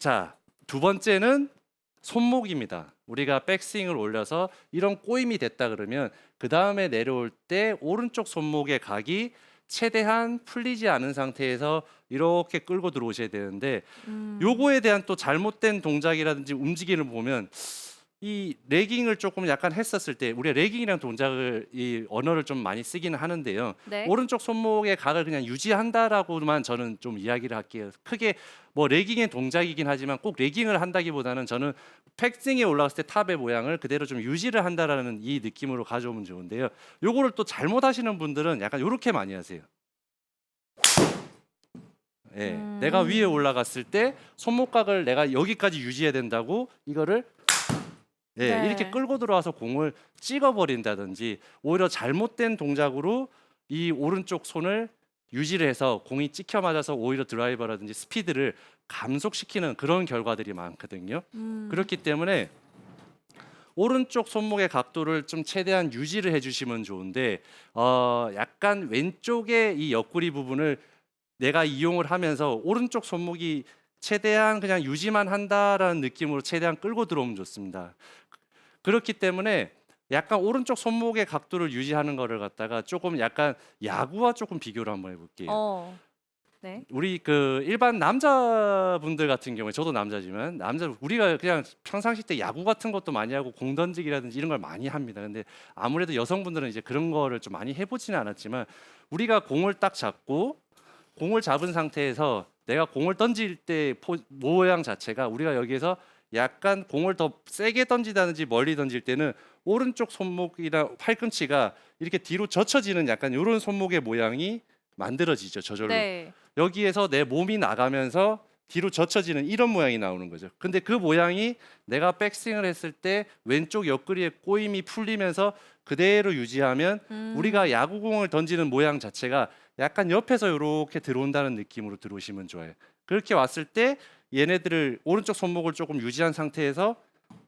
자, 두 번째는 손목입니다. 우리가 백스윙을 올려서 이런 꼬임이 됐다 그러면 그 다음에 내려올 때 오른쪽 손목의 각이 최대한 풀리지 않은 상태에서 이렇게 끌고 들어오셔야 되는데 음. 요거에 대한 또 잘못된 동작이라든지 움직임을 보면 이 레깅을 조금 약간 했었을 때 우리가 레깅이라는 동작을 이 언어를 좀 많이 쓰기는 하는데요. 네. 오른쪽 손목의 각을 그냥 유지한다라고만 저는 좀 이야기를 할게요. 크게 뭐 레깅의 동작이긴 하지만 꼭 레깅을 한다기보다는 저는 백스윙에 올라갔을 때 탑의 모양을 그대로 좀 유지를 한다라는 이 느낌으로 가져오면 좋은데요. 요거를 또 잘못하시는 분들은 약간 요렇게 많이 하세요. 예, 음. 내가 위에 올라갔을 때 손목각을 내가 여기까지 유지해야 된다고 이거를 예, 네. 이렇게 끌고 들어와서 공을 찍어버린다든지 오히려 잘못된 동작으로 이 오른쪽 손을 유지를 해서 공이 찍혀 맞아서 오히려 드라이버라든지 스피드를 감속시키는 그런 결과들이 많거든요. 음. 그렇기 때문에 오른쪽 손목의 각도를 좀 최대한 유지를 해주시면 좋은데 어 약간 왼쪽의 이 옆구리 부분을 내가 이용을 하면서 오른쪽 손목이 최대한 그냥 유지만 한다라는 느낌으로 최대한 끌고 들어오면 좋습니다. 그렇기 때문에 약간 오른쪽 손목의 각도를 유지하는 거를 갖다가 조금 약간 야구와 조금 비교를 한번 해볼게요. 어. 네. 우리 그 일반 남자분들 같은 경우에 저도 남자지만 남자 우리가 그냥 평상시 때 야구 같은 것도 많이 하고 공 던지기라든지 이런 걸 많이 합니다. 근데 아무래도 여성분들은 이제 그런 거를 좀 많이 해보지는 않았지만 우리가 공을 딱 잡고 공을 잡은 상태에서 내가 공을 던질 때 포, 모양 자체가 우리가 여기에서 약간 공을 더 세게 던지다든지 멀리 던질 때는 오른쪽 손목이나 팔꿈치가 이렇게 뒤로 젖혀지는 약간 이런 손목의 모양이 만들어지죠 저절로 네. 여기에서 내 몸이 나가면서 뒤로 젖혀지는 이런 모양이 나오는 거죠. 근데 그 모양이 내가 백스윙을 했을 때 왼쪽 옆구리에 꼬임이 풀리면서 그대로 유지하면 음. 우리가 야구공을 던지는 모양 자체가 약간 옆에서 이렇게 들어온다는 느낌으로 들어오시면 좋아요. 그렇게 왔을 때 얘네들을 오른쪽 손목을 조금 유지한 상태에서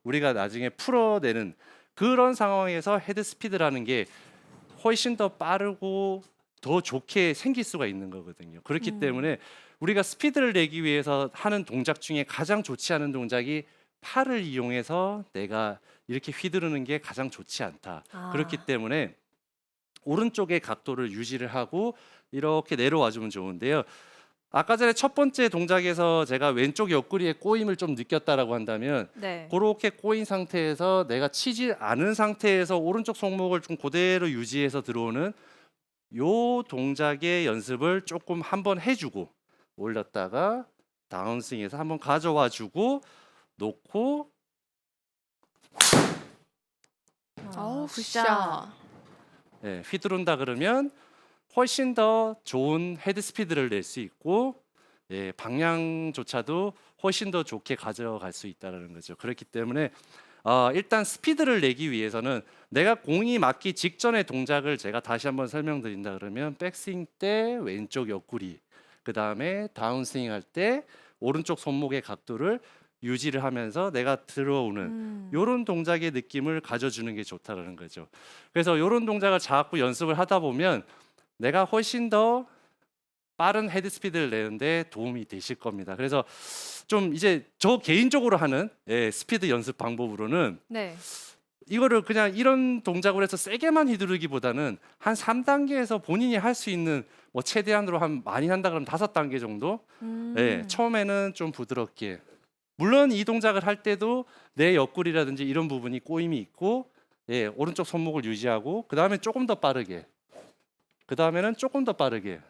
우리가 나중에 풀어내는 그런 상황에서 헤드 스피드라는 게 훨씬 더 빠르고 더 좋게 생길 수가 있는 거거든요. 그렇기 음. 때문에 우리가 스피드를 내기 위해서 하는 동작 중에 가장 좋지 않은 동작이 팔을 이용해서 내가 이렇게 휘두르는 게 가장 좋지 않다. 아. 그렇기 때문에 오른쪽의 각도를 유지를 하고 이렇게 내려와 주면 좋은데요. 아까 전에 첫 번째 동작에서 제가 왼쪽 옆구리에 꼬임을 좀 느꼈다라고 한다면 네. 그렇게 꼬인 상태에서 내가 치지 않은 상태에서 오른쪽 손목을 좀 그대로 유지해서 들어오는 요 동작의 연습을 조금 한번 해주고 올렸다가 다운스윙에서 한번 가져와 주고 놓고 아, 굿샷. 예, 휘두른다 그러면 훨씬 더 좋은 헤드 스피드를 낼 수 있고 예, 방향조차도 훨씬 더 좋게 가져갈 수 있다는 거죠. 그렇기 때문에 어, 일단 스피드를 내기 위해서는 내가 공이 맞기 직전의 동작을 제가 다시 한번 설명드린다 그러면 백스윙 때 왼쪽 옆구리 그 다음에 다운스윙 할 때 오른쪽 손목의 각도를 유지를 하면서 내가 들어오는 음. 요런 동작의 느낌을 가져주는 게 좋다라는 거죠. 그래서 요런 동작을 자꾸 연습을 하다 보면 내가 훨씬 더 빠른 헤드 스피드를 내는데 도움이 되실 겁니다. 그래서 좀 이제 저 개인적으로 하는 예, 스피드 연습 방법으로는 네. 이거를 그냥 이런 동작을 해서 세게만 휘두르기보다는 한 3단계에서 본인이 할 수 있는 뭐 최대한으로 한 많이 한다 그러면 다섯 단계 정도 음. 예, 처음에는 좀 부드럽게. 물론 이 동작을 할 때도 내 옆구리라든지 이런 부분이 꼬임이 있고, 예, 오른쪽 손목을 유지하고, 그 다음에 조금 더 빠르게. 그 다음에는 조금 더 빠르게.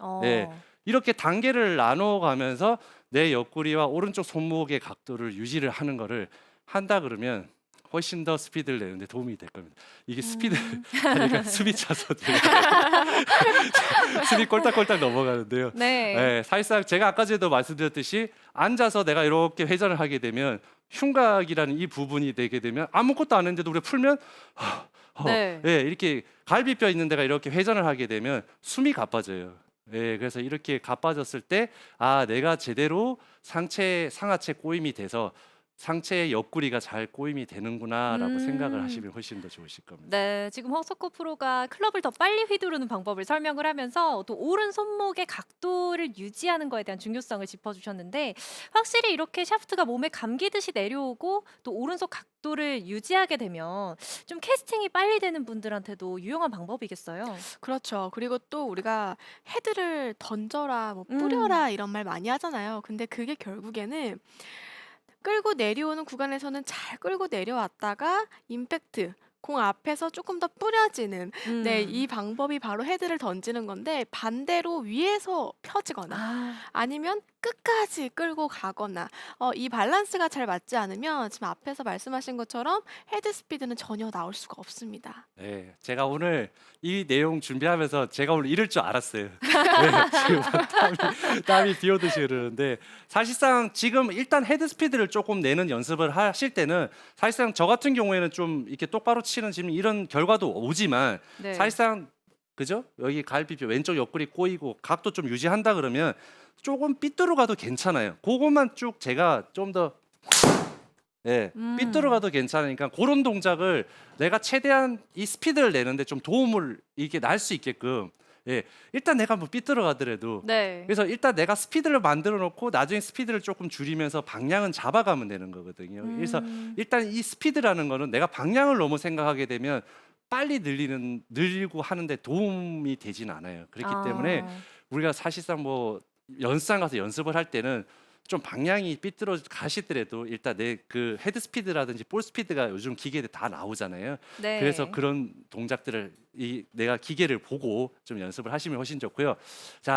어. 네. 이렇게 단계를 나눠 가면서 내 옆구리와 오른쪽 손목의 각도를 유지를 하는 거를 한다 그러면 훨씬 더 스피드를 내는데 도움이 될 겁니다. 이게 스피드 음. 하니까 숨이 차서 숨이 꼴딱꼴딱 넘어가는데요. 네. 네, 사실상 제가 아까 전에도 말씀드렸듯이 앉아서 내가 이렇게 회전을 하게 되면 흉곽이라는 이 부분이 되게 되면 아무것도 안 했는데도 우리가 풀면 하, 어, 네. 예, 이렇게 갈비뼈 있는 데가 이렇게 회전을 하게 되면 숨이 가빠져요. 예, 그래서 이렇게 가빠졌을 때 아 내가 제대로 상체 상하체 꼬임이 돼서 상체의 옆구리가 잘 꼬임이 되는구나라고 음. 생각을 하시면 훨씬 더 좋으실 겁니다. 네, 지금 허석호 프로가 클럽을 더 빨리 휘두르는 방법을 설명을 하면서 또 오른 손목의 각도를 유지하는 거에 대한 중요성을 짚어주셨는데 확실히 이렇게 샤프트가 몸에 감기듯이 내려오고 또 오른손 각도를 유지하게 되면 좀 캐스팅이 빨리 되는 분들한테도 유용한 방법이겠어요. 그렇죠. 그리고 또 우리가 헤드를 던져라, 뭐 음. 뿌려라 이런 말 많이 하잖아요. 근데 그게 결국에는 끌고 내려오는 구간에서는 잘 끌고 내려왔다가 임팩트 공 앞에서 조금 더 뿌려지는 네, 음. 이 방법이 바로 헤드를 던지는 건데 반대로 위에서 펴지거나 아, 아니면 끝까지 끌고 가거나 어, 이 밸런스가 잘 맞지 않으면 지금 앞에서 말씀하신 것처럼 헤드 스피드는 전혀 나올 수가 없습니다. 네, 제가 오늘 이 내용 준비하면서 제가 오늘 이럴 줄 알았어요. 네, 지금 막 땀이, 땀이 비 오듯이 흐르는데 사실상 지금 일단 헤드 스피드를 조금 내는 연습을 하실 때는 사실상 저 같은 경우에는 좀 이렇게 똑바로 치는 지금 이런 결과도 오지만 네. 사실상 그죠? 여기 갈비뼈 왼쪽 옆구리 꼬이고 각도 좀 유지한다 그러면 조금 삐뚤어 가도 괜찮아요. 그것만 쭉 제가 좀더 예, 음. 삐뚤어 가도 괜찮으니까 그런 동작을 내가 최대한 이 스피드를 내는데 좀 도움을 이게 날 수 있게끔 예, 일단 내가 뭐 삐뚤어 가더라도 네. 그래서 일단 내가 스피드를 만들어 놓고 나중에 스피드를 조금 줄이면서 방향은 잡아가면 되는 거거든요. 그래서 음. 일단 이 스피드라는 거는 내가 방향을 너무 생각하게 되면 빨리 늘리는 늘리고 하는데 도움이 되진 않아요. 그렇기 때문에 아. 우리가 사실상 뭐 연습장 가서 연습을 할 때는 좀 방향이 삐뚤어 가시더라도 일단 내 그 헤드 스피드라든지 볼 스피드가 요즘 기계들 다 나오잖아요. 네. 그래서 그런 동작들을 이 내가 기계를 보고 좀 연습을 하시면 훨씬 좋고요. 자,